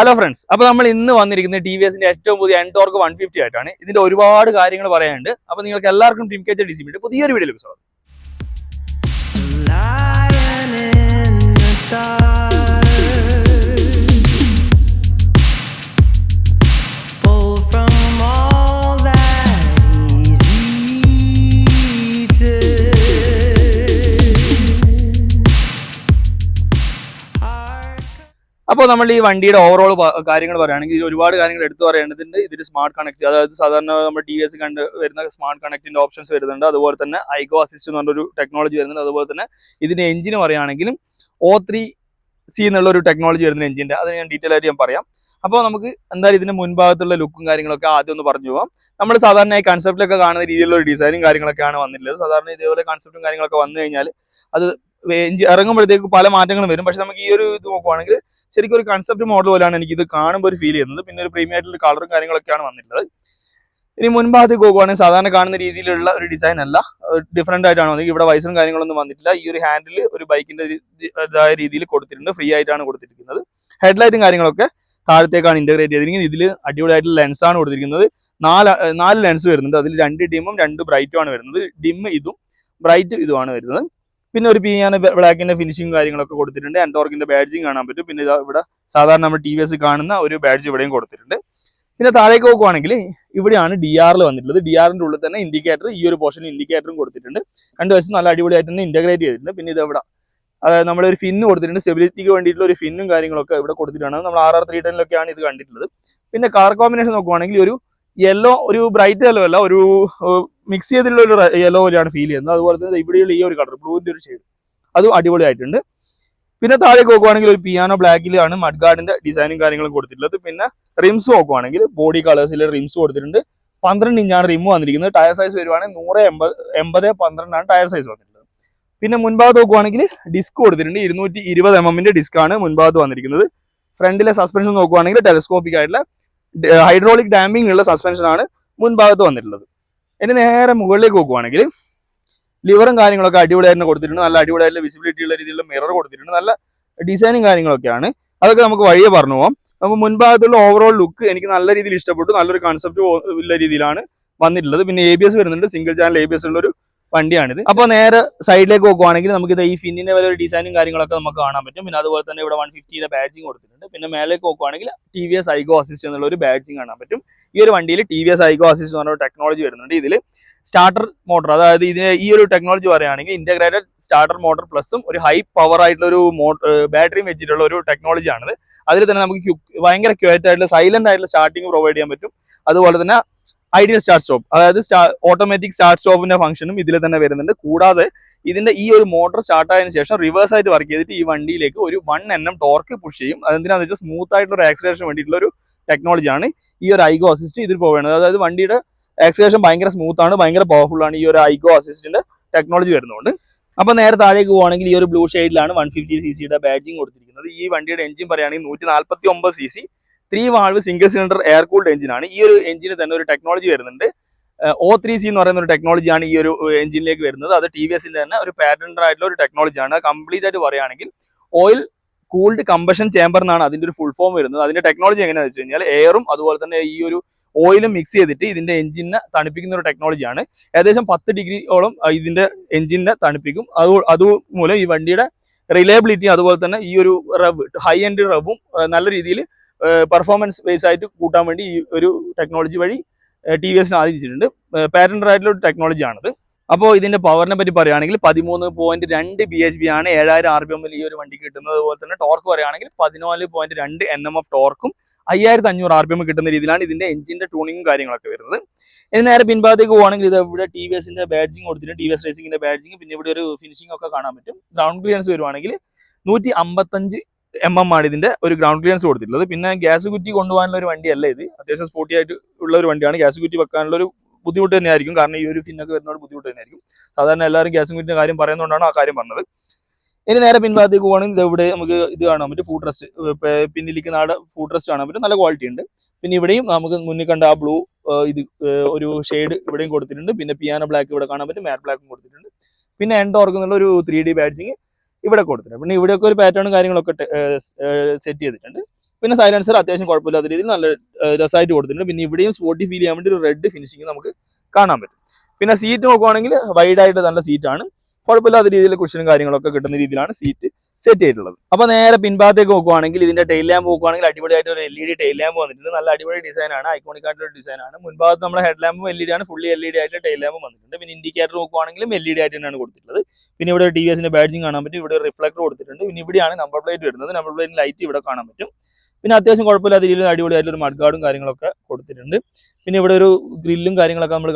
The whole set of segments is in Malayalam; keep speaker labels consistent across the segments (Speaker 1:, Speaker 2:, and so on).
Speaker 1: ഹലോ ഫ്രണ്ട്സ് അപ്പൊ നമ്മൾ ഇന്ന് വന്നിരിക്കുന്നത് ടി വി എസിന്റെ ഏറ്റവും പുതിയ എൻടോർക്ക് വൺ ഫിഫ്റ്റി ആയിട്ടാണ്. ഇതിന്റെ ഒരുപാട് കാര്യങ്ങൾ പറയാനുണ്ട്. അപ്പൊ നിങ്ങൾക്ക് എല്ലാവർക്കും ടീം കെ ഡി സി പുതിയൊരു വീഡിയോയിലേക്ക് സ്വാഗതം. അപ്പോൾ നമ്മൾ ഈ വണ്ടിയുടെ ഓവറോൾ കാര്യങ്ങൾ പറയുകയാണെങ്കിൽ ഇതിൽ ഒരുപാട് കാര്യങ്ങൾ എടുത്തു പറയേണ്ടതുണ്ട്. ഇതിൽ സ്മാർട്ട് കണക്ട് അതായത് സാധാരണ നമ്മൾ ടി വി എസ് കണ്ട് വരുന്ന സ്മാർട്ട് കണക്റ്റിന്റെ ഓപ്ഷൻസ് വരുന്നുണ്ട്. അതുപോലെ തന്നെ ഐഗോ അസിസ്റ്റ് എന്ന് പറഞ്ഞൊരു ടെക്നോളജി വരുന്നുണ്ട്. അതുപോലെ തന്നെ ഇതിന്റെ എഞ്ചിന് പറയുകയാണെങ്കിലും ഓ ത്രീ സി എന്നുള്ള ഒരു ടെക്നോളജി വരുന്ന എഞ്ചിന്റെ അത് ഞാൻ ഡീറ്റെയിൽ ആയിട്ട് ഞാൻ പറയാം. അപ്പോൾ നമുക്ക് എന്തായാലും ഇതിന്റെ മുൻഭാഗത്തുള്ള ലുക്കും കാര്യങ്ങളൊക്കെ ആദ്യം ഒന്ന് പറഞ്ഞു പോകാം നമ്മൾ സാധാരണ ഈ കൺസെപ്റ്റിലൊക്കെ കാണുന്ന രീതിയിലുള്ള ഒരു ഡിസൈനും കാര്യങ്ങളൊക്കെയാണ് വന്നിട്ടുള്ളത്. സാധാരണ ഇതേപോലെ കൺസെപ്റ്റും കാര്യങ്ങളൊക്കെ വന്നു കഴിഞ്ഞാൽ അത് ഇറങ്ങുമ്പോഴത്തേക്ക് പല മാറ്റങ്ങളും വരും. പക്ഷെ നമുക്ക് ഈ ഒരു ഇത് നോക്കുവാണെങ്കിൽ ശരിക്കും ഒരു കൺസെപ്റ്റ് മോഡൽ പോലെയാണ് എനിക്ക് ഇത് കാണുമ്പോൾ ഒരു ഫീൽ ചെയ്യുന്നത്. പിന്നെ ഒരു പ്രീമിയം ആയിട്ടുള്ള കളറും കാര്യങ്ങളൊക്കെയാണ് വന്നിട്ടുള്ളത്. ഇനി മുൻഭാഗത്തേക്ക് നോക്കുവാണെങ്കിൽ സാധാരണ കാണുന്ന രീതിയിലുള്ള ഒരു ഡിസൈൻ അല്ല. ഡിഫറെന്റ് ആയിട്ടാണ് വന്നത് ഇവിടെ വയസ്സും കാര്യങ്ങളൊന്നും വന്നിട്ടില്ല. ഈ ഒരു ഹാൻഡിൽ ഒരു ബൈക്കിന്റെ ഇതായ രീതിയിൽ കൊടുത്തിട്ടുണ്ട്. ഫ്രീ ആയിട്ടാണ് കൊടുത്തിരിക്കുന്നത്. ഹെഡ്ലൈറ്റും കാര്യങ്ങളൊക്കെ താഴത്തേക്കാണ് ഇന്റഗ്രേറ്റ് ചെയ്തിരിക്കുന്നത്. ഇതിൽ അടിപൊളിയായിട്ടുള്ള ലെൻസാണ് കൊടുത്തിരിക്കുന്നത്. നാല് നാല് ലെൻസ് വരുന്നുണ്ട്. അതിൽ രണ്ട് ഡിമ്മും രണ്ട് ബ്രൈറ്റും ആണ് വരുന്നത്. ഡിം ഇതും ബ്രൈറ്റ് ഇതുമാണ് വരുന്നത്. പിന്നെ ഒരു പിയാന ബ്ലാക്കിന്റെ ഫിനിഷിംഗ് കാര്യങ്ങളൊക്കെ കൊടുത്തിട്ടുണ്ട്. എൻഡോർക്കിന്റെ ബാഡ്ജിങ് കാണാൻ പറ്റും. പിന്നെ ഇവിടെ സാധാരണ നമ്മൾ ടി വി എസ് കാണുന്ന ഒരു ബാഡ്ജ് ഇവിടെയും കൊടുത്തിട്ടുണ്ട്. പിന്നെ താഴേക്ക് നോക്കുവാണെങ്കിൽ ഇവിടെയാണ് ഡി ആറിൽ വന്നിട്ടുള്ളത്. ഡി ആറിന്റെ ഉള്ളിൽ തന്നെ ഇൻഡിക്കേറ്റർ ഈ ഒരു പോർഷനിൽ ഇൻഡിക്കേറ്ററും കൊടുത്തിട്ടുണ്ട്. രണ്ട് വശം നല്ല അടിപൊളിയായിട്ട് തന്നെ ഇന്റഗ്രേറ്റ് ചെയ്തിട്ടുണ്ട്. പിന്നെ ഇത് ഇവിടെ അതായത് നമ്മൾ ഒരു ഫിന്ന് കൊടുത്തിട്ടുണ്ട്. സ്റ്റെബിലിറ്റിക്ക് വേണ്ടിയിട്ടുള്ള ഒരു ഫിന്നും കാര്യങ്ങളൊക്കെ ഇവിടെ കൊടുത്തിട്ടാണ് നമ്മൾ ആർ ആർ ത്രീ ടെനിലൊക്കെയാണ് ഇത് കണ്ടിട്ടുള്ളത്. പിന്നെ കളർ കോമ്പിനേഷൻ നോക്കുവാണെങ്കിൽ ഒരു യെല്ലോ ഒരു ബ്രൈറ്റ് യെല്ലോ അല്ല ഒരു മിക്സ് ചെയ്തിട്ടുള്ള ഒരു യെല്ലോ പോലെയാണ് ഫീൽ ചെയ്യുന്നത്. അതുപോലെ തന്നെ ഇവിടെയുള്ള ഈ ഒരു കളർ ബ്ലൂവിന്റെ ഒരു ഷെയ്ഡ് അത് അടിപൊളിയായിട്ടുണ്ട്. പിന്നെ താഴേക്ക് നോക്കുവാണെങ്കിൽ ഒരു പിയാനോ ബ്ലാക്കിലാണ് മഡ് ഗാർഡിന്റെ ഡിസൈനും കാര്യങ്ങളും കൊടുത്തിട്ടുള്ളത്. പിന്നെ റിംസ് നോക്കുവാണെങ്കിൽ ബോഡി കളേഴ്സിലെ റിംസ് കൊടുത്തിട്ടുണ്ട്. പന്ത്രണ്ട് ഇഞ്ചാണ് റിം വന്നിരിക്കുന്നത്. ടയർ സൈസ് വരുവാണെങ്കിൽ നൂറ് എൺപത് എൺപത് പന്ത്രണ്ടാണ് ടയർ സൈസ് വന്നിട്ടുള്ളത്. പിന്നെ മുൻഭാഗത്ത് നോക്കുവാണെങ്കിൽ ഡിസ്ക് കൊടുത്തിട്ടുണ്ട്. ഇരുന്നൂറ്റി ഇരുപത് എം എമ്മിന്റെ ഡിസ്ക് ആണ് മുൻഭാഗത്ത് വന്നിരിക്കുന്നത്. ഫ്രണ്ടിലെ സസ്പെൻഷൻ നോക്കുവാണെങ്കിൽ ടെലസ്കോപ്പിക് ആയിട്ടുള്ള ഹൈഡ്രോളിക് ഡാമ്പിംഗ് ഉള്ള സസ്പെൻഷൻ ആണ് മുൻഭാഗത്ത് വന്നിട്ടുള്ളത്. ഇനി നേരെ മുകളിലേക്ക് നോക്കുവാണെങ്കിൽ ലിവറും കാര്യങ്ങളൊക്കെ അടിപൊളിയായിരുന്നു കൊടുത്തിട്ടുണ്ട്. നല്ല അടിപൊളിയായിട്ടുള്ള വിസിബിലിറ്റി ഉള്ള രീതിയിലുള്ള മിറർ കൊടുത്തിട്ടുണ്ട്. നല്ല ഡിസൈനും കാര്യങ്ങളൊക്കെയാണ്. അതൊക്കെ നമുക്ക് വഴിയെ പറഞ്ഞു പോകാം അപ്പോൾ മുൻഭാഗത്തുള്ള ഓവറോൾ ലുക്ക് എനിക്ക് നല്ല രീതിയിൽ ഇഷ്ടപ്പെട്ടു. നല്ലൊരു കൺസെപ്റ്റ് ഉള്ള രീതിയിലാണ് വന്നിട്ടുള്ളത്. പിന്നെ എ ബി എസ് വരുന്നുണ്ട്. Single channel A B S ഉള്ള ഒരു വണ്ടിയാണിത്. അപ്പോൾ നേരെ സൈഡിലേക്ക് നോക്കുവാണെങ്കിൽ നമുക്ക് ഇത് ഈ ഫിന്നിന്റെ വലിയ ഡിസൈനും കാര്യങ്ങളൊക്കെ നമുക്ക് കാണാൻ പറ്റും. പിന്നെ അതുപോലെ തന്നെ ഇവിടെ വൺ ഫിഫ്റ്റിയുടെ ബാഡ്ജിങ് കൊടുത്തിട്ടുണ്ട്. പിന്നെ മേലേക്ക് നോക്കുവാണെങ്കിൽ T V S iGo assist എന്നുള്ള ഒരു ബാഡ്ജിങ് കാണാൻ പറ്റും. ഈ ഒരു വണ്ടിയിൽ T V S iGo assist എന്ന് പറഞ്ഞ ടെക്നോളജി വരുന്നുണ്ട്. ഇതിൽ സ്റ്റാർട്ടർ മോട്ടർ അതായത് ഇതിന് ഈ ഒരു ടെക്നോളജി പറയുകയാണെങ്കിൽ ഇന്റഗ്രേറ്റഡ് സ്റ്റാർട്ടർ മോട്ടർ പ്ലസും ഒരു ഹൈ പവർ ആയിട്ടുള്ള ഒരു ബാറ്ററിയും വെച്ചിട്ടുള്ള ഒരു ടെക്നോളജി അതിൽ തന്നെ നമുക്ക് ഭയങ്കര ക്യൂറ്റ് ആയിട്ടുള്ള സൈലന്റ് ആയിട്ടുള്ള സ്റ്റാർട്ടിങ് പ്രൊവൈഡ് ചെയ്യാൻ പറ്റും. അതുപോലെ തന്നെ ഐഡിയൽ സ്റ്റാർട്ട് സ്റ്റോപ്പ് അതായത് ഓട്ടോമാറ്റിക് സ്റ്റാർട്ട് സ്റ്റോപ്പിന്റെ ഫംഗ്ഷനും ഇതിൽ തന്നെ വരുന്നുണ്ട്. കൂടാതെ ഇതിന്റെ ഈ ഒരു മോട്ടർ സ്റ്റാർട്ട് ആയതിനു ശേഷം റിവേഴ്സ് ആയിട്ട് വർക്ക് ചെയ്തിട്ട് ഈ വണ്ടിയിലേക്ക് ഒരു one N M torque push ചെയ്യും. അതെന്തിനാന്ന് വെച്ചാൽ സ്മൂത്ത് ആയിട്ടുള്ള ഒരു ആക്സിലേഷൻ വേണ്ടിയിട്ടുള്ള ഒരു ടെക്നോളജിയാണ് ഈ ഒരു ഐഗോ അസിസ്റ്റ് ഇതിൽ പോകേണ്ടത് അതായത് വണ്ടിയുടെ ആക്സിലേഷൻ ഭയങ്കര സ്മൂത്ത് ആണ് ഭയങ്കര പവർഫുൾ ആണ് ഈ ഒരു ഐഗോ അസിസ്റ്റിന്റെ ടെക്നോളജി വരുന്നുണ്ട്. അപ്പൊ നേരെ താഴേക്ക് പോകുകയാണെങ്കിൽ ഈ ഒരു ബ്ലൂ ഷെയ്ഡിലാണ് വൺ ഫിഫ്റ്റി സി സിയുടെ ബാഡ്ജിങ് കൊടുത്തിരിക്കുന്നത്. ഈ വണ്ടിയുടെ എഞ്ചിൻ പറയുകയാണെങ്കിൽ നൂറ്റി നാൽപ്പത്തി ഒമ്പത് C C three valve single cylinder air cooled എഞ്ചിനാണ്. ഈ ഒരു എഞ്ചിന് തന്നെ ഒരു ടെക്നോളജി വരുന്നുണ്ട്. ഒ ത്രീ സി എന്ന് പറയുന്ന ഒരു ടെക്നോളജിയാണ് ഈ ഒരു എഞ്ചിനിലേക്ക് വരുന്നത്. അത് ടി വി എസിന്റെ തന്നെ ഒരു പാറ്റൻഡ് ആയിട്ടുള്ള ഒരു ടെക്നോളജിയാണ് കംപ്ലീറ്റ് ആയിട്ട് പറയുകയാണെങ്കിൽ ഓയിൽ കൂൾഡ് കമ്പഷൻ ചേമ്പർ എന്നാണ് അതിന്റെ ഒരു ഫുൾ ഫോം വരുന്നത്. അതിന്റെ ടെക്നോളജി എങ്ങനെയാണെന്ന് വെച്ച് കഴിഞ്ഞാൽ എയറും അതുപോലെ തന്നെ ഈ ഒരു ഓയിലും മിക്സ് ചെയ്തിട്ട് ഇതിന്റെ എഞ്ചിനെ തണുപ്പിക്കുന്ന ഒരു ടെക്നോളജിയാണ് ഏകദേശം പത്ത് ഡിഗ്രിയോളം ഇതിന്റെ എഞ്ചിനെ തണുപ്പിക്കും. അത് അതുമൂലം ഈ വണ്ടിയുടെ റിലയബിലിറ്റി അതുപോലെ തന്നെ ഈ ഒരു റബ് ഹൈ എൻഡ് റബും നല്ല രീതിയിൽ പെർഫോമൻസ് ബേസ് ആയിട്ട് കൂട്ടാൻ വേണ്ടി ഈ ഒരു ടെക്നോളജി വഴി ടി വി എസിന് ആദരിച്ചിട്ടുണ്ട് പാറ്റൻഡ് ആയിട്ടുള്ള ഒരു ടെക്നോളജി ആണത്. അപ്പോൾ ഇതിന്റെ പവറിനെ പറ്റി പറയുകയാണെങ്കിൽ പതിമൂന്ന് പോയിന്റ് രണ്ട് ബി എച്ച് ബി ആണ് ഏഴായിരം ആർ പി എമ്മിൽ ഈ ഒരു വണ്ടി കിട്ടുന്നത്. അതുപോലെ തന്നെ ടോർക്ക് പറയുകയാണെങ്കിൽ പതിനാല് പോയിന്റ് രണ്ട് എൻ എം എഫ് ടോർക്കും അയ്യായിരത്തി അഞ്ഞൂറ് ആർ പി എം കിട്ടുന്ന രീതിയിലാണ് ഇതിന്റെ എഞ്ചിന്റെ ട്യൂണിങ്ങും കാര്യങ്ങളൊക്കെ വരുന്നത്. ഇനി നേരെ പിൻഭാഗത്തേക്ക് പോകുകയാണെങ്കിൽ ഇത് ഇവിടെ ടി വി എസിന്റെ ബാഡ്ജിങ് കൊടുത്തിട്ടുണ്ട്. ടി വി എസ് റേസിംഗിന്റെ ബാഡ്ജിങ് പിന്നെ ഇവിടെ ഒരു ഫിനിഷിംഗ് ഒക്കെ കാണാൻ പറ്റും. ഗ്രൗണ്ട് ക്ലിയറൻസ് വരുവാണെങ്കിൽ നൂറ്റി അമ്പത്തഞ്ച് എം എം ആണ് ഇതിന്റെ ഒരു ഗ്രൗണ്ട് ക്ലിയറൻസ് കൊടുത്തിട്ടുള്ളത്. പിന്നെ ഗ്യാസ് കുറ്റി കൊണ്ടുപോകാനുള്ള ഒരു വണ്ടിയല്ല ഇത്. അത്യാവശ്യം സ്പോർട്ടി ആയിട്ട് ഉള്ള ഒരു വണ്ടിയാണ്. ഗ്യാസ് കുറ്റി വെക്കാനുള്ള ഒരു ബുദ്ധിമുട്ട് തന്നെയായിരിക്കും. കാരണം ഈ ഒരു ഫിന്നൊക്കെ വരുന്നതോട് ബുദ്ധിമുട്ട് തന്നെയായിരിക്കും. സാധാരണ എല്ലാവരും ഗ്യാസ് കുറ്റിന്റെ കാര്യം പറയുന്നതുകൊണ്ടാണ് ആ കാര്യം പറഞ്ഞത്. ഇനി നേരെ പിൻഭാഗത്തേക്ക് പോകുകയാണെങ്കിൽ ഇവിടെ നമുക്ക് ഇത് കാണാൻ പറ്റും ഫുഡ് റെസ്റ്റ് പിന്നിലേക്ക് നാട് ഫുഡ് റെസ്റ്റ് കാണാൻ പറ്റും നല്ല ക്വാളിറ്റി ഉണ്ട്. പിന്നെ ഇവിടെയും നമുക്ക് മുന്നിൽ കണ്ട ആ ബ്ലൂ ഇത് ഒരു ഷെയ്ഡ് ഇവിടെയും കൊടുത്തിട്ടുണ്ട്. പിന്നെ പിയാനോ ബ്ലാക്ക് ഇവിടെ കാണാൻ പറ്റും. മാറ്റ് ബ്ലാക്കും കൊടുത്തിട്ടുണ്ട്. പിന്നെ എൻഡ് ഓർക്കുന്നുള്ള ഒരു ത്രീ ഡി ബാഡ്ജിങ് ഇവിടെ കൊടുത്തിട്ടുണ്ട്. പിന്നെ ഇവിടെയൊക്കെ ഒരു പാറ്റേണും കാര്യങ്ങളൊക്കെ സെറ്റ് ചെയ്തിട്ടുണ്ട്. പിന്നെ സൈലൻസർ അത്യാവശ്യം കുഴപ്പമില്ലാത്ത രീതിയിൽ നല്ല രസമായിട്ട് കൊടുത്തിട്ടുണ്ട്. പിന്നെ ഇവിടെയും സ്പോട്ടി ഫീൽ ചെയ്യാൻ വേണ്ടി ഒരു റെഡ് ഫിനിഷിംഗ് നമുക്ക് കാണാൻ പറ്റും. പിന്നെ സീറ്റ് നോക്കുവാണെങ്കിൽ വൈഡായിട്ട് നല്ല സീറ്റാണ് കുഴപ്പമില്ലാത്ത രീതിയിൽ കുഷനും കാര്യങ്ങളൊക്കെ കിട്ടുന്ന രീതിയിലാണ് സീറ്റ് സെറ്റ് ചെയ്തിട്ടുള്ളത്. അപ്പൊ നേരെ പിൻഭാഗത്തേക്ക് നോക്കുവാണെങ്കിൽ ഇതിന്റെ ടൈൽ ലാമ്പ് നോക്കുവാണെങ്കിൽ അടിപൊളിയായിട്ട് ഒരു L E D tail lamp വന്നിട്ടുണ്ട്. നല്ല അടിപൊളി ഡിസൈൻ ആണ്. ഐക്കോണിക് ആയിട്ടുള്ള ഡിസൈൻ ആണ്. മുൻഭാഗത്ത് നമ്മുടെ ഹെഡ് ലാമ്പും എൽ ഇ ഡി ആണ്. ഫുള്ളി എൽ ഇ ഡി ആയിട്ട് ടൈൽ ലാമ്പ് വന്നിട്ടുണ്ട്. പിന്നെ ഇൻഡിക്കേറ്റർ നോക്കുവാണെങ്കിലും എൽ ഇ ഡി ആയിട്ട് തന്നെയാണ് കൊടുത്തിട്ടുള്ളത്. പിന്നെ ഇവിടെ ടി വി എസിന്റെ ബാഡ്ജിങ് കാണാൻ പറ്റും. ഇവിടെ റിഫ്ലക്ടർ കൊടുത്തിട്ടുണ്ട്. പിന്നെ ഇവിടെയാണ് നമ്പർ പ്ലേറ്റ് വരുന്നത്. നമ്പർ പ്ലേറ്റ് ലൈറ്റ് ഇവിടെ കാണാൻ പറ്റും. പിന്നെ അത്യാവശ്യം കുഴപ്പമില്ലാത്ത രീതിയിൽ അടിപൊളിയായിട്ടുള്ള ഒരു മഡ്ഗാർഡും കാര്യങ്ങളൊക്കെ കൊടുത്തിട്ടുണ്ട്. പിന്നെ ഇവിടെ ഒരു ഗ്രില്ലും കാര്യങ്ങളൊക്കെ നമ്മൾ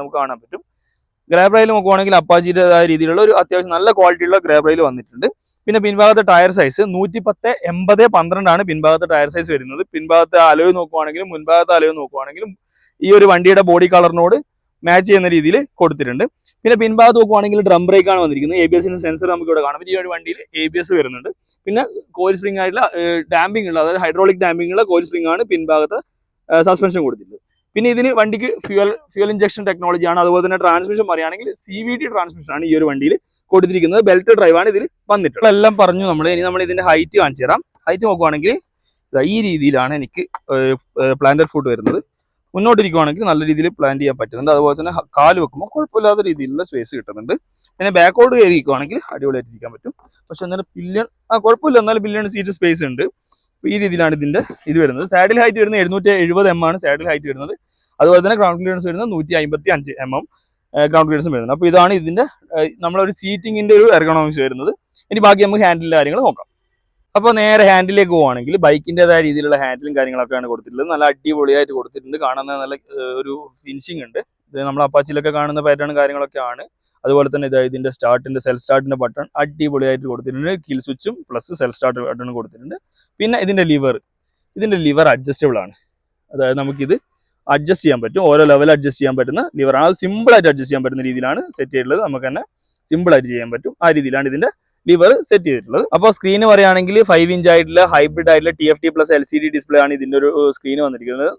Speaker 1: നമുക്ക് കാണാൻ പറ്റും. ഗ്രാബ് റൈൽ നോക്കുവാണെങ്കിൽ അപ്പാച്ചിയുടെ രീതിയിലുള്ള ഒരു അത്യാവശ്യം നല്ല ക്വാളിറ്റിയുള്ള റൈൽ വന്നിട്ടുണ്ട്. പിന്നെ പിൻഭാഗത്തെ ടയർ സൈസ് നൂറ്റി പത്ത് എൺപത് പന്ത്രണ്ടാണ് പിൻഭാഗത്തെ ടയർ സൈസ് വരുന്നത്. പിൻഭാഗത്തെ അലോയ് നോക്കുവാണെങ്കിലും മുൻഭാഗത്തെ അലോയ് നോക്കുവാണെങ്കിലും ഈ ഒരു വണ്ടിയുടെ ബോഡി കളറിനോട് മാച്ച് ചെയ്യുന്ന രീതിയിൽ കൊടുത്തിട്ടുണ്ട്. പിന്നെ പിൻഭാഗത്ത് നോക്കുവാണെങ്കിൽ ഡ്രം ബ്രേക്ക് ആണ് വന്നിരിക്കുന്നത്. എ ബി എസിന്റെ സെൻസർ നമുക്ക് ഇവിടെ കാണാം. ഈ ഒരു വണ്ടിയിൽ എ ബി എസ് വരുന്നുണ്ട്. പിന്നെ കോയിൽ സ്പ്രിംഗ് ആയിട്ടുള്ള ഡാമ്പിംഗ് ഉള്ള അതായത് ഹൈഡ്രോളിക് ഡാമ്പിംഗ് ഉള്ള കോയിൽ സ്പ്രിംഗ് ആണ് പിൻഭാഗത്ത് സസ്പെൻഷൻ കൊടുത്തിട്ടുള്ളത്. പിന്നെ ഇതിന് വണ്ടിക്ക് ഫ്യൂൽ ഫ്യൂൽ ഇഞ്ചക്ഷൻ ടെക്നോളജി ആണ്. അതുപോലെ തന്നെ ട്രാൻസ്മിഷൻ പറയുകയാണെങ്കിൽ സി വി ടി ട്രാൻസ്മിഷൻ ആണ് ഈ ഒരു വണ്ടിയിൽ കൊടുത്തിരിക്കുന്നത് ബെൽറ്റ് ഡ്രൈവാണ് ഇതിൽ വന്നിട്ടുള്ളത്. എല്ലാം പറഞ്ഞു നമ്മൾ ഇനി നമ്മൾ ഇതിന്റെ ഹൈറ്റ് കാണിച്ചു തരാം. ഹൈറ്റ് നോക്കുവാണെങ്കിൽ ഈ രീതിയിലാണ് എനിക്ക് പ്ലാന്റഡ് ഫുഡ് വരുന്നത്. മുന്നോട്ടിരിക്കുവാണെങ്കിൽ നല്ല രീതിയിൽ പ്ലാൻ ചെയ്യാൻ പറ്റുന്നുണ്ട്. അതുപോലെ തന്നെ കാൽ വെക്കുമ്പോൾ കുഴപ്പമില്ലാത്ത രീതിയിലുള്ള സ്പേസ് കിട്ടുന്നുണ്ട്. പിന്നെ ബാക്കോട്ട് കയറിയിരിക്കുവാണെങ്കിൽ അടിപൊളിയായിട്ട് ഇരിക്കാൻ പറ്റും. പക്ഷെ എന്നാലും ബില്യൺ ആ കുഴപ്പമില്ല. എന്നാലും ബില്യൺ സീറ്റ് സ്പേസ് ഉണ്ട്. ഈ രീതിയിലാണ് ഇതിന്റെ ഇത് വരുന്നത്. സാഡിൽ ഹൈറ്റ് വരുന്നത് എഴുന്നൂറ്റി എഴുപത് എം ആണ് സാഡിൽ ഹൈറ്റ് വരുന്നത്. അതുപോലെ തന്നെ ഗ്രൗണ്ട് ക്ലിയറൻസ് വരുന്നത് നൂറ്റി അമ്പത്തി അഞ്ച് എം എം ഗ്രൗണ്ട് ക്ലിയർസും വരുന്നത്. അപ്പോൾ ഇതാണ് ഇതിന്റെ ഏഹ്, നമ്മളൊരു സീറ്റിംഗിന്റെ ഒരു എർഗണോമിക്സ് വരുന്നത്. ഇനി ബാക്കി നമുക്ക് ഹാൻഡിലിന്റെ കാര്യങ്ങൾ നോക്കാം. അപ്പോൾ നേരെ ഹാൻഡിലേക്ക് പോവുകയാണെങ്കിൽ ബൈക്കിന്റെതായ രീതിയിലുള്ള ഹാൻഡിലും കാര്യങ്ങളൊക്കെയാണ് കൊടുത്തിട്ടുള്ളത്. നല്ല അടിപൊളിയായിട്ട് കൊടുത്തിട്ടുണ്ട്. കാണുന്ന നല്ല ഒരു ഫിനിഷിംഗ് ഉണ്ട്. ഇത് നമ്മൾ അപ്പാച്ചിലൊക്കെ കാണുന്ന പാറ്റേൺ കാര്യങ്ങളൊക്കെ ആണ് അതുപോലെ തന്നെ ഇതാ ഇതിന്റെ സ്റ്റാർട്ടിന്റെ സെൽഫ് സ്റ്റാർട്ടിന്റെ ബട്ടൺ അടിപൊളിയായിട്ട് കൊടുത്തിട്ടുണ്ട്. കിൽ സ്വിച്ചും പ്ലസ് സെൽഫ് സ്റ്റാർട്ട് ബട്ടൺ കൊടുത്തിട്ടുണ്ട്. പിന്നെ ഇതിന്റെ ലിവർ ഇതിന്റെ ലിവർ അഡ്ജസ്റ്റബിൾ ആണ്. അതായത് നമുക്കിത് അഡ്ജസ്റ്റ് ചെയ്യാൻ പറ്റും. ഓരോ ലെവൽ അഡ്ജസ്റ്റ് ചെയ്യാൻ പറ്റുന്ന ലിവറാണ് അത് സിമ്പിൾ ആയിട്ട് അഡ്ജസ്റ്റ് ചെയ്യാൻ പറ്റുന്ന രീതിയിലാണ് സെറ്റ് ചെയ്തിട്ടുള്ളത്. നമുക്ക് തന്നെ സിമ്പിൾ ആയിട്ട് ചെയ്യാൻ പറ്റും. ആ രീതിയിലാണ് ഇതിന്റെ ലിവർ സെറ്റ് ചെയ്തിട്ടുള്ളത്. അപ്പോൾ സ്ക്രീൻ പറയുകയാണെങ്കിൽ ഫൈവ് ഇഞ്ച് ആയിട്ടുള്ള ഹൈബ്രിഡ് ആയിട്ടുള്ള T F T plus L C D display ആണ് ഇതിന്റെ ഒരു സ്ക്രീൻ വന്നിരിക്കുന്നത്.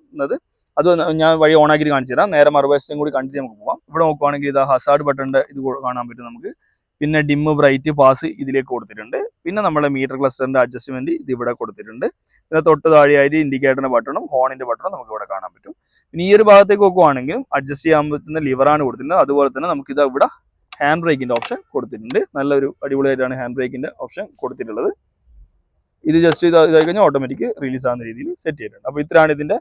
Speaker 1: അത് ഞാൻ വഴി ഓൺ ആക്കി കാണിച്ചു തരാം. നേരെ മറുവശത്തും കൂടി കണ്ടിട്ട് നമുക്ക് പോകാം ഇവിടെ നോക്കുവാണെങ്കിൽ ഇത് ഹസാർഡ് ബട്ടണിന്റെ ഇത് കാണാൻ പറ്റും നമുക്ക്. പിന്നെ ഡിമ്മ് ബ്രൈറ്റ് പാസ് ഇതിലേക്ക് കൊടുത്തിട്ടുണ്ട്. പിന്നെ നമ്മുടെ മീറ്റർ ക്ലസ്റ്ററിന്റെ അഡ്ജസ്റ്റ്മെന്റ് ഇത് ഇവിടെ കൊടുത്തിട്ടുണ്ട്. പിന്നെ തൊട്ട് താഴെയായിട്ട് ഇൻഡിക്കേറ്ററിന്റെ ബട്ടണും ഹോണിന്റെ ബട്ടണും നമുക്ക് ഇവിടെ കാണാൻ പറ്റും. പിന്നെ ഈ ഒരു ഭാഗത്തേക്ക് നോക്കുവാണെങ്കിൽ അഡ്ജസ്റ്റ് ചെയ്യാൻ പറ്റുന്ന ലിവറാണ് കൊടുത്തിട്ടുണ്ട് അതുപോലെ തന്നെ നമുക്ക് ഇത് ഇവിടെ ഹാൻഡ് ബ്രേക്കിന്റെ ഓപ്ഷൻ കൊടുത്തിട്ടുണ്ട്. നല്ലൊരു അടിപൊളിയായിട്ടാണ് ഹാൻഡ് ബ്രേക്കിന്റെ ഓപ്ഷൻ കൊടുത്തിട്ടുള്ളത്. ഇത് ജസ്റ്റ് ഇത് ഇതായി കഴിഞ്ഞാൽ ഓട്ടോമാറ്റിക് റിലീസ് ആവുന്ന രീതിയിൽ സെറ്റ് ചെയ്തിട്ടുണ്ട്. അപ്പോൾ ഇത്രയാണ് ഇതിന്റെ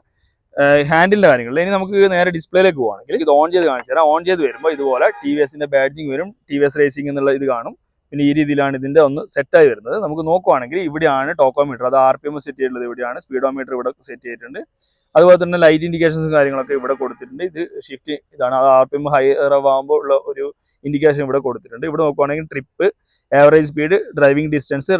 Speaker 1: ഹാൻഡിലിന്റെ കാര്യങ്ങൾ. ഇനി നമുക്ക് നേരെ ഡിസ്പ്ലേയിലേക്ക് പോകുകയാണെങ്കിൽ ഇത് ഓൺ ചെയ്ത് കാണിച്ചു തരാം. ഓൺ ചെയ്ത് വരുമ്പോൾ ഇതുപോലെ ടി വി ബാഡ്ജിങ് വരും. ടി വി എസ് റേസിംഗ് എന്നുള്ള ഇത് കാണും. പിന്നെ ഈ രീതിയിലാണ് ഇതിന്റെ ഒന്ന് സെറ്റായി വരുന്നത്. നമുക്ക് നോക്കുവാണെങ്കിൽ ഇവിടെയാണ് ടോക്കോമീറ്റർ. അത് ആർ പി എം സെറ്റ് ചെയ്തിട്ടുള്ളത് ഇവിടെയാണ്. സ്പീഡോമീറ്റർ ഇവിടെ സെറ്റ് ചെയ്തിട്ടുണ്ട്. അതുപോലെ തന്നെ ലൈറ്റ് ഇൻഡിക്കേഷൻസും കാര്യങ്ങളൊക്കെ ഇവിടെ കൊടുത്തിട്ടുണ്ട്. ഇത് ഷിഫ്റ്റ് ഇതാണ്. അത് ആർ പി എം ഹൈ ആകുമ്പോൾ ഉള്ള ഒരു ഇൻഡിക്കേഷൻ ഇവിടെ കൊടുത്തിട്ടുണ്ട്. ഇവിടെ നോക്കുവാണെങ്കിൽ trip average speed driving distance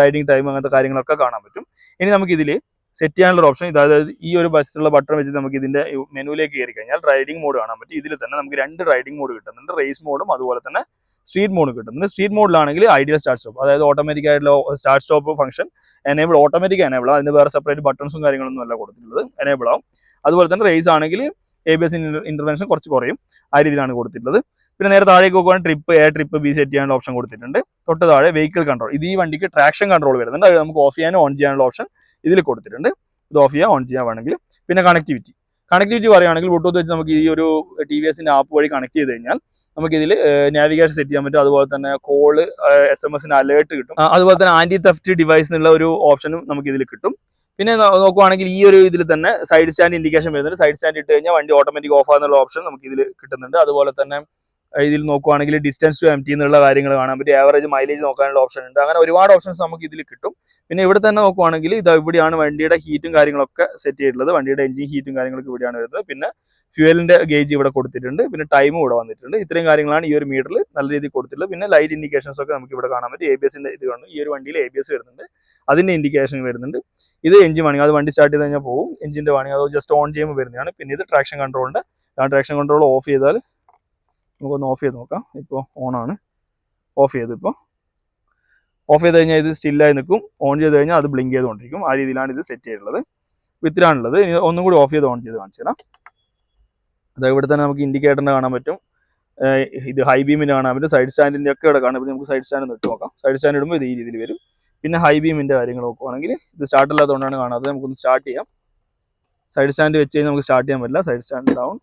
Speaker 1: riding time അങ്ങനത്തെ കാര്യങ്ങളൊക്കെ കാണാൻ പറ്റും. ഇനി നമുക്ക് ഇതിൽ സെറ്റ് ചെയ്യാനുള്ള ഓപ്ഷൻ ഇത് അതായത് ഈ ഒരു ബസ്സിലുള്ള ബട്ടൺ വെച്ച് നമുക്ക് ഇതിന്റെ മെനുവിലേക്ക് കയറി കഴിഞ്ഞാൽ റൈഡിംഗ് മോഡ് കാണാൻ പറ്റും. ഇതിൽ തന്നെ നമുക്ക് രണ്ട് റൈഡിംഗ് മോഡ് കിട്ടുന്നുണ്ട്. റേസ് മോഡും അതുപോലെ തന്നെ സ്ട്രീറ്റ് മോഡ് കിട്ടും. കിട്ടുന്നുണ്ട് സ്ട്രീറ്റ് മോഡിലാണെങ്കിൽ ഐഡിയൽ സ്റ്റാർട്ട് സ്റ്റോപ്പ് അതായത് ഓട്ടോമാറ്റിക് ആയിട്ടുള്ള start stop function enable automatic enable അതിന് വേറെ സെപ്പറേറ്റ് ബട്ടൺസും കാര്യങ്ങളൊന്നും അല്ല കൊടുത്തിട്ടുള്ളത്. എനേബിൾ ആവും. അതുപോലെ തന്നെ റേസ് ആണെങ്കിൽ എ ബി എസ് ഇന്റർവെൻഷൻ കുറച്ച് കുറയും. ആ രീതിയിലാണ് കൊടുത്തിട്ടുള്ളത്. പിന്നെ നേരെ താഴേക്ക് നോക്കുവാണെങ്കിൽ trip A trip B set ചെയ്യാനുള്ള ഓപ്ഷൻ കൊടുത്തിട്ടുണ്ട്. തൊട്ട് താഴെ വെഹിക്കിൾ കൺട്രോൾ ഇത് ഈ വണ്ടിക്ക് ട്രാക്ഷൻ കൺട്രോൾ വരുന്നുണ്ട്. അത് നമുക്ക് ഓഫ് ചെയ്യാനോ ഓൺ ചെയ്യാനുള്ള ഓപ്ഷൻ ഇതിൽ കൊടുത്തിട്ടുണ്ട്. ഇത് ഓഫ് ചെയ്യാൻ ഓൺ ചെയ്യാൻ വേണമെങ്കിൽ. പിന്നെ കണക്ടിവിറ്റി കണക്ടിവിറ്റി പറയുകയാണെങ്കിൽ ബ്ലൂടൂത്ത് വെച്ച് നമുക്ക് ഈ ഒരു ടി വി എസിന്റെ ആപ്പ് വഴി കണക്ട് ചെയ്ത് കഴിഞ്ഞാൽ നമുക്ക് ഇതിൽ നാവിഗേഷൻ സെറ്റ് ചെയ്യാൻ പറ്റും. അതുപോലെ തന്നെ കോൾ എസ് എം എസിന് അലേർട്ട് കിട്ടും. അതുപോലെ തന്നെ ആന്റി തെഫ്റ്റ് ഡിവൈസ് എന്നുള്ള ഒരു ഓപ്ഷനും നമുക്ക് ഇതിൽ കിട്ടും. പിന്നെ നോക്കുവാണെങ്കിൽ ഈ ഒരു ഇതിൽ തന്നെ സൈഡ് സ്റ്റാൻഡ് ഇൻഡിക്കേഷൻ വരുന്നുണ്ട്. സൈഡ് സ്റ്റാൻഡ് ഇട്ട് കഴിഞ്ഞാൽ വണ്ടി ഓട്ടോമാറ്റിക് ഓഫ് ആകുന്നുള്ള ഓപ്ഷൻ നമുക്ക് ഇതിൽ കിട്ടുന്നുണ്ട്. അതുപോലെ തന്നെ ഇതിൽ നോക്കുവാണെങ്കിൽ ഡിസ്റ്റൻസ് ടു എം ടി എന്നുള്ള കാര്യങ്ങൾ കാണാൻ പറ്റും. ആവറേജ് മൈലേജ് നോക്കാനുള്ള ഓപ്ഷൻ ഉണ്ട്. അങ്ങനെ ഒരുപാട് ഓപ്ഷൻസ് നമുക്ക് ഇതിൽ കിട്ടും. പിന്നെ ഇവിടെ തന്നെ നോക്കുവാണെങ്കിൽ ഇത് ഇവിടെയാണ് വണ്ടിയുടെ ഹീറ്റും കാര്യങ്ങളൊക്കെ സെറ്റ് ചെയ്തിട്ടുള്ളത്. വണ്ടിയുടെ എഞ്ചിൻ ഹീറ്റും കാര്യങ്ങളൊക്കെ ഇവിടെയാണ് വരുന്നത്. പിന്നെ ഫ്യൂവലിന്റെ ഗേജ് ഇവിടെ കൊടുത്തിട്ടുണ്ട്. പിന്നെ ടൈമും ഇവിടെ വന്നിട്ടുണ്ട്. ഇത്രയും കാര്യങ്ങളാണ് ഈ ഒരു മീറ്ററിൽ നല്ല രീതിയിൽ കൊടുത്തിട്ടുള്ളത്. പിന്നെ ലൈറ്റ് ഇൻഡിക്കേഷൻസ് ഒക്കെ നമുക്ക് ഇവിടെ കാണാൻ പറ്റും. എ ബി എസിന്റെ ഇത് കാണും ഈ ഒരു വണ്ടിയിൽ എ ബി എസ് വരുന്നുണ്ട്. അതിന്റെ ഇൻഡിക്കേഷൻ വരുന്നുണ്ട്. ഇത് എഞ്ചിൻ വാണിംഗ്. അത് വണ്ടി സ്റ്റാർട്ട് ചെയ്ത് കഴിഞ്ഞാൽ പോകും എഞ്ചിന്റെ വാണിംഗ്. അത് ജസ്റ്റ് ഓൺ ചെയ്യുമ്പോൾ വരുന്നതാണ്. പിന്നെ ഇത് ട്രാക്ഷൻ കൺട്രോളിന്റെ ട്രാക്ഷൻ കൺട്രോൾ ഓഫ് ചെയ്താൽ നമുക്കൊന്ന് ഓഫ് ചെയ്ത് നോക്കാം. ഇപ്പോൾ ഓൺ ആണ്. ഓഫ് ചെയ്ത് ഇപ്പോൾ. ഓഫ് ചെയ്ത് കഴിഞ്ഞാൽ ഇത് സ്റ്റില്ലായി നിൽക്കും. ഓൺ ചെയ്ത് കഴിഞ്ഞാൽ അത് ബ്ലിങ്ക് ചെയ്തുകൊണ്ടിരിക്കും. ആ രീതിയിലാണ് ഇത് സെറ്റ് ചെയ്തിട്ടുള്ളത്. വിത്തിലാണുള്ളത് ഇനി ഒന്നും കൂടി ഓഫ് ചെയ്ത് ഓൺ ചെയ്ത് കാണിച്ചു തരാം. അതായത് ഇവിടെ തന്നെ നമുക്ക് ഇൻഡിക്കേറ്ററിന് കാണാൻ പറ്റും. ഇത് ഹൈ ബീമിന് കാണാൻ പറ്റും. സൈഡ് സ്റ്റാൻഡിന്റെ ഒക്കെ ഇവിടെ കാണാൻ പറ്റും. നമുക്ക് സൈഡ് സ്റ്റാൻഡ് ഇട്ട് നോക്കാം. സൈഡ് സ്റ്റാൻഡ് ഇടുമ്പോൾ ഇത് ഈ രീതിയിൽ വരും. പിന്നെ ഹൈ ബീമിന്റെ കാര്യങ്ങൾ നോക്കുവാണെങ്കിൽ ഇത് സ്റ്റാർട്ട് ഇല്ലാത്തതുകൊണ്ടാണ് കാണാത്തത്. നമുക്കൊന്ന് സ്റ്റാർട്ട് ചെയ്യാം. സൈഡ് സ്റ്റാൻഡ് വെച്ച് കഴിഞ്ഞാൽ നമുക്ക് സ്റ്റാർട്ട് ചെയ്യാൻ പറ്റില്ല. Side stand down.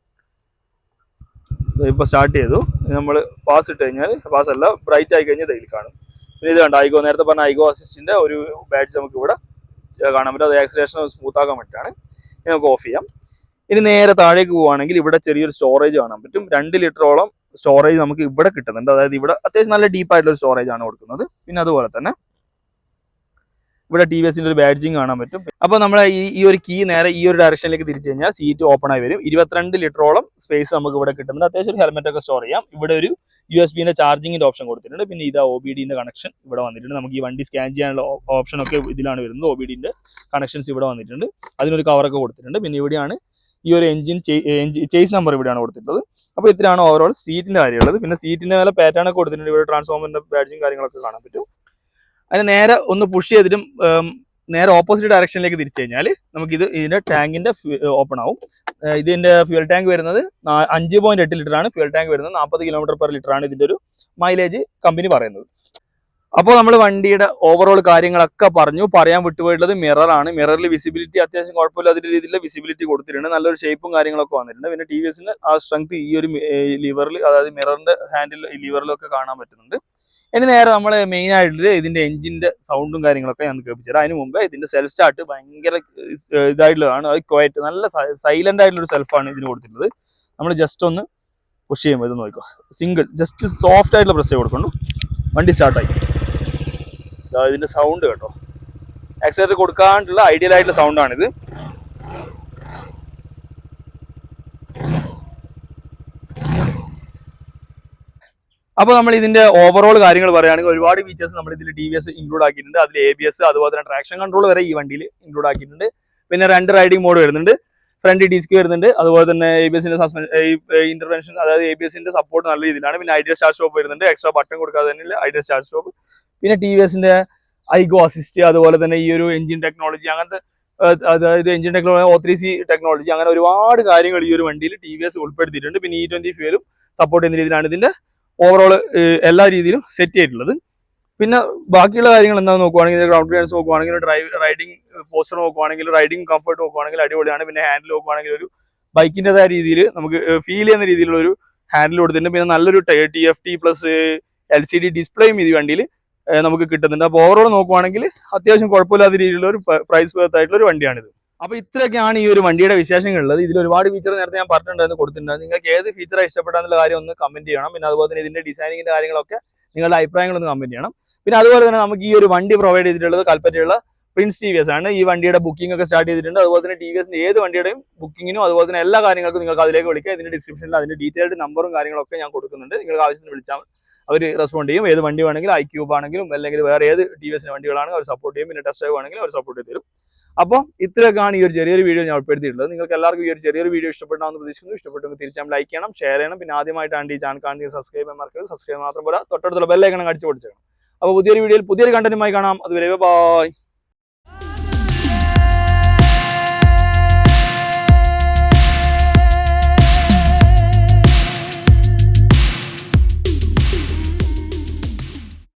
Speaker 1: ഇപ്പോൾ സ്റ്റാർട്ട് ചെയ്തു. നമ്മൾ പാസ് ഇട്ട് കഴിഞ്ഞാൽ പാസ് അല്ല ബ്രൈറ്റ് ആയി കഴിഞ്ഞാൽ ഇതിൽ കാണും. പിന്നെ ഇത് കണ്ട ഐഗോ നേരത്തെ പറഞ്ഞ ഐഗോ അസിസ്റ്റിന്റെ ഒരു ബാഡ്ജ് നമുക്ക് ഇവിടെ കാണാൻ പറ്റും. അത് ആക്സിലേഷൻ സ്മൂത്ത് ആക്കാൻ നമുക്ക് ഓഫ് ചെയ്യാം. ഇനി നേരെ താഴേക്ക് പോവുകയാണെങ്കിൽ ഇവിടെ ചെറിയൊരു സ്റ്റോറേജ് കാണാൻ പറ്റും. രണ്ട് ലിറ്ററോളം സ്റ്റോറേജ് നമുക്ക് ഇവിടെ കിട്ടുന്നുണ്ട്. അതായത് ഇവിടെ അത്യാവശ്യം നല്ല ഡീപ്പ് ആയിട്ടുള്ള സ്റ്റോറേജ് ആണ് കൊടുക്കുന്നത്. പിന്നെ അതുപോലെ തന്നെ ഇവിടെ ടി വി എസിന്റെ ഒരു ബാഡ്ജിങ് കാണാൻ പറ്റും. അപ്പോൾ നമ്മൾ ഈ ഈ ഒരു കീ നേരെ ഈ ഒരു ഡയറക്ഷനിലേക്ക് തിരിച്ചു കഴിഞ്ഞാൽ സീറ്റ് ഓപ്പൺ ആയി വരും. ഇരുപത്തിരണ്ട് ലിറ്ററോളം സ്പേസ് നമുക്ക് ഇവിടെ കിട്ടുന്നുണ്ട്. അത്യാവശ്യം ഒരു ഹെൽമെറ്റ് ഒക്കെ സ്റ്റോർ ചെയ്യാം. ഇവിടെ ഒരു യു എസ് ബിന്റെ ചാർജിങ്ങിന്റെ ഓപ്ഷൻ കൊടുത്തിട്ടുണ്ട്. പിന്നെ ഇതാ ഒ ബി ഡിന്റെ കണക്ഷൻ ഇവിടെ വന്നിട്ടുണ്ട്. നമുക്ക് ഈ വണ്ടി സ്കാൻ ചെയ്യാനുള്ള ഓപ്ഷൻ ഒക്കെ ഇതിലാണ് വരുന്നത്. ഒ ബി ഡിന്റെ കണക്ഷൻസ് ഇവിടെ വന്നിട്ടുണ്ട്. അതിനൊരു കവറൊക്കെ കൊടുത്തിട്ടുണ്ട്. പിന്നെ ഇവിടെയാണ് ഈ ഒരു എഞ്ചിൻ ചേസ് നമ്പർ ഇവിടെയാണ് കൊടുത്തിട്ടുള്ളത്. അപ്പോൾ ഇത്രയാണ് ഓവറോൾ സീറ്റിന്റെ കാര്യമുള്ളത്. പിന്നെ സീറ്റിന്റെ മേലെ പാറ്റേൺ ഒക്കെ കൊടുത്തിട്ടുണ്ട്. ഇവിടെ ട്രാൻസ്ഫോമറിന്റെ ബാഡ്ജും കാര്യങ്ങളൊക്കെ കാണാൻ പറ്റും. അതിന് നേരെ ഒന്ന് പുഷ് ചെയ്തിട്ടും നേരെ ഓപ്പോസിറ്റ് ഡയറക്ഷനിലേക്ക് തിരിച്ചു കഴിഞ്ഞാൽ നമുക്ക് ഇത് ഇതിന്റെ ടാങ്കിന്റെ ഓപ്പൺ ആവും. ഇതിന്റെ ഫ്യൂൽ ടാങ്ക് വരുന്നത് അഞ്ച് പോയിന്റ് എട്ട് ലിറ്റർ ആണ്. ഫ്യൂൽ ടാങ്ക് വരുന്നത് നാൽപ്പത് കിലോമീറ്റർ പെർ ലിറ്റർ ആണ് ഇതിന്റെ ഒരു മൈലേജ് കമ്പനി പറയുന്നത്. അപ്പോൾ നമ്മൾ വണ്ടിയുടെ ഓവറോൾ കാര്യങ്ങളൊക്കെ പറഞ്ഞു. പറയാൻ വിട്ടുപോയിട്ടുള്ളത് മിററാണ് മിററിൽ വിസിബിലിറ്റി അത്യാവശ്യം കുഴപ്പമില്ലാത്ത രീതിയിലുള്ള വിസിബിലിറ്റി കൊടുത്തിട്ടുണ്ട്. നല്ലൊരു ഷേപ്പും കാര്യങ്ങളൊക്കെ വന്നിട്ടുണ്ട്. പിന്നെ ടി വി എസിന് ആ സ്ട്രെങ്ത് ഈ ഒരു ലിവറിൽ അതായത് മിററിന്റെ ഹാൻഡിൽ ലിവറിലൊക്കെ കാണാൻ പറ്റുന്നുണ്ട്. ഇനി നേരെ നമ്മൾ മെയിൻ ആയിട്ട് ഇതിന്റെ എഞ്ചിന്റെ സൗണ്ടും കാര്യങ്ങളൊക്കെ ഞാൻ കേൾപ്പിച്ചത് അതിന് മുമ്പ് ഇതിന്റെ സെൽഫ് സ്റ്റാർട്ട് ഭയങ്കര ഇതായിട്ടുള്ളതാണ്. അത് ക്വയറ്റ് നല്ല സൈലന്റ് ആയിട്ടുള്ള ഒരു സെൽഫാണ് ഇതിന് കൊടുത്തിട്ടുള്ളത്. നമ്മൾ ജസ്റ്റ് ഒന്ന് പുഷ് ചെയ്യുമ്പോൾ ഇത് നോക്കിക്കോ. സിംഗിൾ ജസ്റ്റ് സോഫ്റ്റ് ആയിട്ടുള്ള പ്രസ് കൊടുക്കുന്നു വണ്ടി സ്റ്റാർട്ടായി ഇതിന്റെ സൗണ്ട് കേട്ടോ ആക്സിലേറ്റർ കൊടുക്കാണ്ടുള്ള ഐഡിയൽ ആയിട്ടുള്ള സൗണ്ടാണിത് അപ്പോൾ നമ്മൾ ഇതിന്റെ ഓവറോൾ കാര്യങ്ങൾ പറയുകയാണെങ്കിൽ ഒരുപാട് ഫീച്ചേഴ്സ് നമ്മൾ ഇതിൽ ടി വി എസ് ഇൻക്ലൂഡ് ആക്കിയിട്ടുണ്ട്. അതിൽ എ ബി എസ് അതുപോലെ തന്നെ ട്രാക്ഷൻ കൺട്രോൾ വരെ ഈ വണ്ടിയിൽ ഇൻക്ലൂഡ് ആക്കിയിട്ടുണ്ട്. പിന്നെ രണ്ട് റൈഡിംഗ് മോഡ് വരുന്നുണ്ട്. ഫ്രണ്ട് ഡിസ്ക് വരുന്നുണ്ട്. അതുപോലെ തന്നെ എ ബി എസിന്റെ സസ്പെൻഷൻ ഇന്റർവെൻഷൻ അതായത് എ ബി എസിന്റെ സപ്പോർട്ട് നല്ല രീതിയിലാണ്. പിന്നെ ഐഡിയ സ്റ്റാർ സ്റ്റോപ്പ് വരുന്നുണ്ട്. എക്സ്ട്രാ ബട്ടൺ കൊടുക്കാതെ തന്നെ ഐഡിയ സ്റ്റാർ സ്റ്റോപ്പ് പിന്നെ ടി വി എസിന്റെ ഐഗോ അസിസ്റ്റ് അതുപോലെ തന്നെ ഈ ഒരു എഞ്ചിൻ ടെക്നോളജി അങ്ങനത്തെ അതായത് engine technology O three C technology അങ്ങനെ ഒരുപാട് കാര്യങ്ങൾ ഈ ഒരു വണ്ടിയിൽ ടി വി എസ് ഉൾപ്പെടുത്തിയിട്ടുണ്ട്. പിന്നെ ഇ ട്വന്റി ഫ്യൂലും സപ്പോർട്ട് ചെയ്യുന്ന രീതിയിലാണ് ഇതിന്റെ ഓവറോൾ എല്ലാ രീതിയിലും സെറ്റ് ചെയ്തിട്ടുള്ളത്. പിന്നെ ബാക്കിയുള്ള കാര്യങ്ങൾ എന്താ നോക്കുവാണെങ്കിൽ ഗ്രൗണ്ട് ക്ലിയറൻസ് നോക്കുവാണെങ്കിൽ ഡ്രൈവ് റൈഡിംഗ് പോസ്റ്റർ നോക്കുവാണെങ്കിൽ റൈഡിംഗ് കംഫർട്ട് നോക്കുവാണെങ്കിൽ അടിപൊളിയാണ്. പിന്നെ ഹാൻഡിൽ നോക്കുവാണെങ്കിൽ ഒരു ബൈക്കിന്റെതായ രീതിയിൽ നമുക്ക് ഫീൽ ചെയ്യുന്ന രീതിയിലുള്ള ഒരു ഹാൻഡിൽ കൊടുത്തിട്ടുണ്ട് പിന്നെ നല്ലൊരു T F T plus L C D ഡിസ്പ്ലേയും ഇത് വണ്ടിയിൽ നമുക്ക് കിട്ടുന്നുണ്ട്. അപ്പോൾ ഓവറോൾ നോക്കുവാണെങ്കിൽ അത്യാവശ്യം കുഴപ്പമില്ലാത്ത രീതിയിലുള്ള ഒരു പ്രൈസ് ആയിട്ടുള്ള ഒരു വണ്ടിയാണിത്. അപ്പോൾ ഇത്രയൊക്കെയാണ് ഈ ഒരു വണ്ടിയുടെ വിശേഷങ്ങളുള്ളത്. ഇതിൽ ഒരുപാട് ഫീച്ചർ നേരത്തെ ഞാൻ പറഞ്ഞിട്ടുണ്ടായിരുന്നു കൊടുത്തിട്ടുണ്ടായിരുന്നു. നിങ്ങൾക്ക് ഏത് ഫീച്ചറാണ് ഇഷ്ടപ്പെട്ടാന്നുള്ള കാര്യം ഒന്ന് കമന്റ് ചെയ്യണം. പിന്നെ അതുപോലെ തന്നെ ഇതിന്റെ ഡിസൈനിങ്ങിന്റെ കാര്യങ്ങളൊക്കെ നിങ്ങളുടെ അഭിപ്രായങ്ങളൊന്ന് കമന്റ് ചെയ്യണം. പിന്നെ അതുപോലെ തന്നെ നമുക്ക് ഈ ഒരു വണ്ടി പ്രൊവൈഡ് ചെയ്തിട്ടുള്ളത് കൽപ്പറ്റയുള്ള പ്രിൻസ് ടി വി എസ് ആണ്. ഈ വണ്ടിയുടെ ബുക്കിംഗ് ഒക്കെ സ്റ്റാർട്ട് ചെയ്തിട്ടുണ്ട്. അതുപോലെ തന്നെ ടി വി എസിന്റെ ഏത് വണ്ടിയുടെയും ബുക്കിങ്ങിനും അതുപോലെ തന്നെ എല്ലാ കാര്യങ്ങൾക്കും നിങ്ങൾക്ക് അതിലേക്ക് വിളിക്കുക ഇതിന്റെ ഡിസ്ക്രിപ്ഷനിൽ അതിന്റെ ഡീറ്റെയിൽഡ് നമ്പറും കാര്യങ്ങളൊക്കെ ഞാൻ കൊടുക്കുന്നുണ്ട്. നിങ്ങൾക്ക് ആവശ്യത്തിന് വിളിച്ചാൽ അവർ റെസ്പോണ്ട് ചെയ്യും. ഏത് വണ്ടി വേണമെങ്കിലും ഐ ക്യൂബ് ആണെങ്കിലും അല്ലെങ്കിൽ വേറെ ഏത് ടി വി എസിന്റെ വണ്ടികളാണെങ്കിലും അവർ സപ്പോർട്ട് ചെയ്യും. പിന്നെ ടെസ്റ്റ് ഡ്രൈവ് ആണെങ്കിലും അവർ സപ്പോർട്ട് ചെയ്ത് തരും അപ്പോൾ ഇത്രയൊക്കെയാണ് ഈ ഒരു ചെറിയൊരു വീഡിയോ ഞാൻ ഉൾപ്പെടുത്തിയിട്ടുള്ളത്. നിങ്ങൾക്ക് എല്ലാവർക്കും ഈ ഒരു ചെറിയൊരു വീഡിയോ ഇഷ്ടപ്പെടാമെന്ന് പ്രതീക്ഷിക്കുന്നു. ഇഷ്ടപ്പെട്ടെങ്കിൽ തീർച്ചയായും ലൈക്ക് ചെയ്യണം ഷെയർ ചെയ്യണം. പിന്നെ ആദ്യമായിട്ടാണ് ഈ ചാൻ കാണുന്നത് സബ്സ്ക്രൈബ് ചെയ്യാൻ സബ്സ്ക്രൈബ് മാത്രം പോരാ തൊട്ടടുത്തുള്ള ബെല്ലൈക്കണം അടിച്ചു കൊടുത്തേക്കണം അപ്പോൾ പുതിയൊരു വീഡിയോയിൽ പുതിയൊരു കണ്ടന്റുമായി കാണാം. അതുവരെ ബൈ